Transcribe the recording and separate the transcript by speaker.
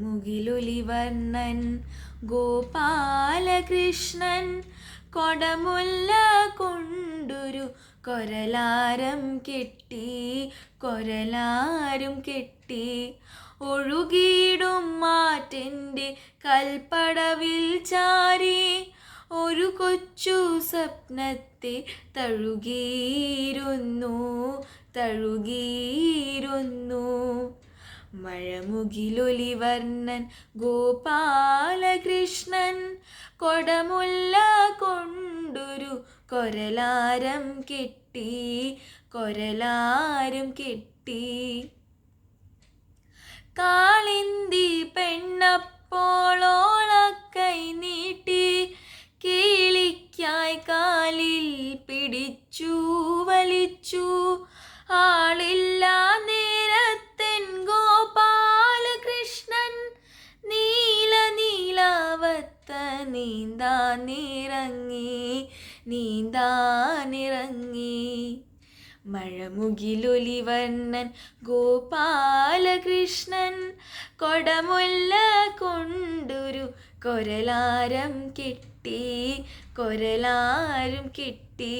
Speaker 1: മുകിലൊലിവർണൻ ഗോപാലകൃഷ്ണൻ കൊടമുല്ല കൊണ്ടൊരു കൊരലാരം കെട്ടി കൊരലാരും കെട്ടി ഒഴുകിയിടും മാറ്റന്റെ കൽപ്പടവിൽ ചാരി ഒരു കൊച്ചു സ്വപ്നത്തെ തഴുകിയിരുന്നു തഴുകിയിരുന്നു. മഴമുകിലൊലിവർണൻ ഗോപാലകൃഷ്ണൻ കൊടമുല്ല കൊണ്ടൊരു കൊരലാരം കെട്ടി കൊരലാരം കെട്ടി. കാളിന്തി പെണ്ണപ്പോളോളക്കൈ നീട്ടി കീളിക്കായ് കാലിൽ പിടിച്ചു വലിച്ചു. ആളില്ല നീന്താനിറങ്ങി നീന്താനിറങ്ങി മഴമുകിലൊലിവർണൻ ഗോപാലകൃഷ്ണൻ കൊടമുല്ല കൊണ്ടൊരു കൊരലാരം കെട്ടി കൊരലാരം കെട്ടി.